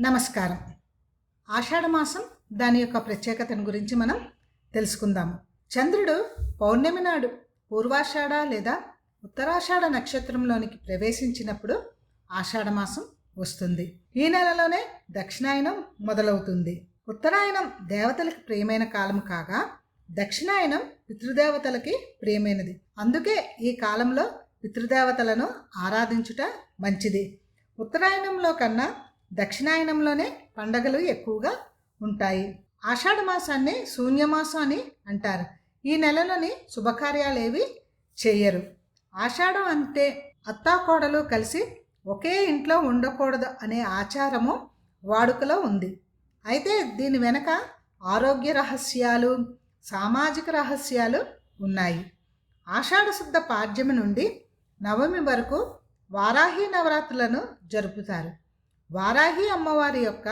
నమస్కారం. ఆషాఢమాసం దాని యొక్క ప్రత్యేకతను గురించి మనం తెలుసుకుందాము. చంద్రుడు పౌర్ణమి నాడు పూర్వాషాఢ లేదా ఉత్తరాషాఢ నక్షత్రంలోనికి ప్రవేశించినప్పుడు ఆషాఢమాసం వస్తుంది. ఈ నెలలోనే దక్షిణాయనం మొదలవుతుంది. ఉత్తరాయణం దేవతలకు ప్రియమైన కాలం కాగా దక్షిణాయనం పితృదేవతలకి ప్రియమైనది. అందుకే ఈ కాలంలో పితృదేవతలను ఆరాధించుట మంచిది. ఉత్తరాయణంలో కన్నా దక్షిణాయనంలోనే పండగలు ఎక్కువగా ఉంటాయి. ఆషాఢ మాసాన్ని శూన్యమాసం అని అంటారు. ఈ నెలలోని శుభకార్యాలేవి చేయరు. ఆషాఢం అంటే అత్తాకోడలు కలిసి ఒకే ఇంట్లో ఉండకూడదు అనే ఆచారము వాడుకలో ఉంది. అయితే దీని వెనక ఆరోగ్య రహస్యాలు సామాజిక రహస్యాలు ఉన్నాయి. ఆషాఢశుద్ధ పాడ్యమి నుండి నవమి వరకు వారాహి నవరాత్రులను జరుపుతారు. వారాహి అమ్మవారి యొక్క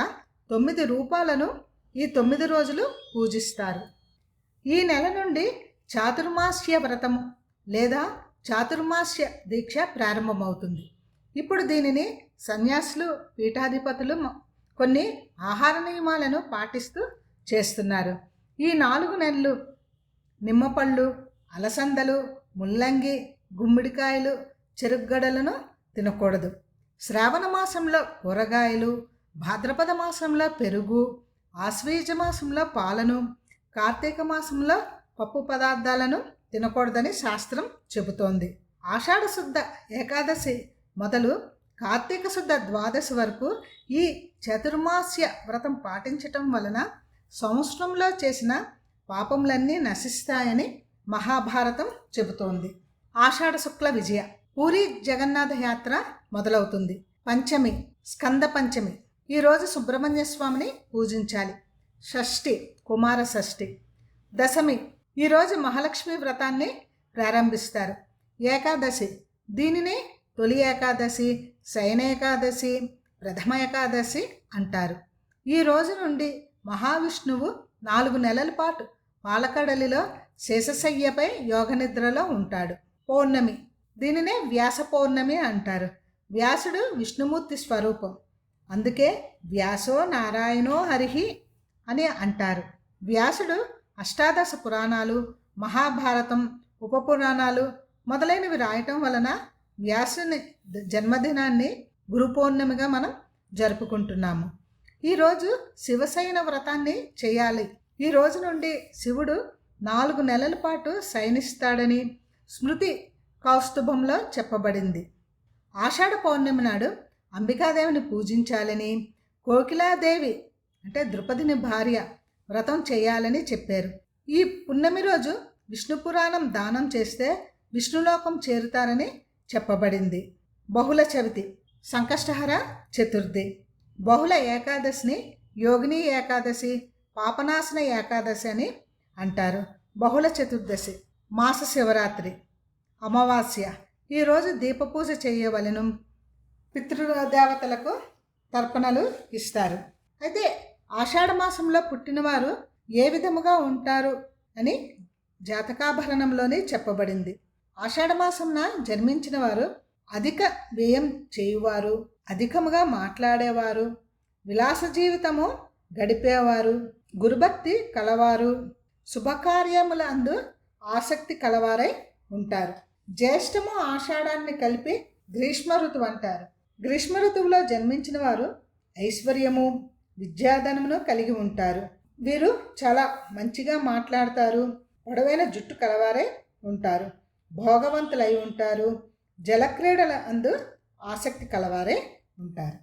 తొమ్మిది రూపాలను ఈ తొమ్మిది రోజులు పూజిస్తారు. ఈ నెల నుండి చాతుర్మాస్య వ్రతము లేదా చాతుర్మాస్య దీక్ష ప్రారంభమవుతుంది. ఇప్పుడు దీనిని సన్యాసులు పీఠాధిపతులు కొన్ని ఆహార నియమాలను పాటిస్తూ చేస్తున్నారు. ఈ నాలుగు నెలలు నిమ్మపళ్ళు అలసందలు ముల్లంగి గుమ్మిడికాయలు చెరుగ్గడలను తినకూడదు. శ్రావణ మాసంలో కూరగాయలు భాద్రపద మాసంలో పెరుగు ఆశ్వీజ మాసంలో పాలను కార్తీక మాసంలో పప్పు పదార్థాలను తినకూడదని శాస్త్రం చెబుతోంది. ఆషాఢ శుద్ధ ఏకాదశి మొదలు కార్తీక శుద్ధ ద్వాదశి వరకు ఈ చతుర్మాస్య వ్రతం పాటించటం వలన సంవత్సరంలో చేసిన పాపములన్నీ నశిస్తాయని మహాభారతం చెబుతోంది. ఆషాఢ శుక్ల విజయ పూరి జగన్నాథ యాత్ర మొదలవుతుంది. పంచమి స్కంద పంచమి. ఈరోజు సుబ్రహ్మణ్య స్వామిని పూజించాలి. షష్ఠి కుమార షష్ఠి. దశమి ఈరోజు మహాలక్ష్మి వ్రతాన్ని ప్రారంభిస్తారు. ఏకాదశి దీనిని తొలి ఏకాదశి శయన ఏకాదశి ప్రథమ ఏకాదశి అంటారు. ఈ రోజు నుండి మహావిష్ణువు నాలుగు నెలల పాటు పాలకడలిలో శేషశయ్యపై యోగనిద్రలో ఉంటాడు. పౌర్ణమి దీనినే వ్యాస పౌర్ణమి అంటారు. వ్యాసుడు విష్ణుమూర్తి స్వరూపం. అందుకే వ్యాసో నారాయణో హరిహి అని అంటారు. వ్యాసుడు అష్టాదశ పురాణాలు మహాభారతం ఉపపురాణాలు మొదలైనవి రాయటం వలన వ్యాసుని జన్మదినాన్ని గురు పౌర్ణమిగా మనం జరుపుకుంటున్నాము. ఈరోజు శివశయన వ్రతాన్ని చేయాలి. ఈ రోజు నుండి శివుడు నాలుగు నెలల పాటు శయనిస్తాడని స్మృతి కౌస్తుభంలో చెప్పబడింది. ఆషాఢ పౌర్ణమి నాడు అంబికాదేవిని పూజించాలని కోకిలాదేవి అంటే ద్రుపదిని భార్య వ్రతం చేయాలని చెప్పారు. ఈ పున్నమి రోజు విష్ణు పురాణం దానం చేస్తే విష్ణులోకం చేరుతారని చెప్పబడింది. బహుళ చవితి సంకష్టహర చతుర్థి బహుళ ఏకాదశిని యోగిని ఏకాదశి పాపనాశన ఏకాదశి అని అంటారు. బహుళ చతుర్దశి మాస శివరాత్రి. అమావాస్య. ఈరోజు దీపపూజ చేయవలను. పితృదేవతలకు తర్పణలు ఇస్తారు. అయితే ఆషాఢ మాసంలో పుట్టినవారు ఏ విధముగా ఉంటారు అని జాతకాభరణంలోనే చెప్పబడింది. ఆషాఢ మాసంన జన్మించిన వారు అధిక వ్యయం చేయువారు అధికముగా మాట్లాడేవారు విలాస జీవితము గడిపేవారు గురుభక్తి కలవారు శుభకార్యముల అందు ఆసక్తి కలవారై ఉంటారు. జ్యేష్ఠము ఆషాఢాన్ని కలిపి గ్రీష్మ ఋతువు అంటారు. గ్రీష్మ ఋతువులో జన్మించిన వారు ఐశ్వర్యము విద్యాధనమును కలిగి ఉంటారు. వీరు చాలా మంచిగా మాట్లాడతారు పొడవైన జుట్టు కలవారే ఉంటారు భోగవంతులై ఉంటారు జలక్రీడల అందు ఆసక్తి కలవారే ఉంటారు.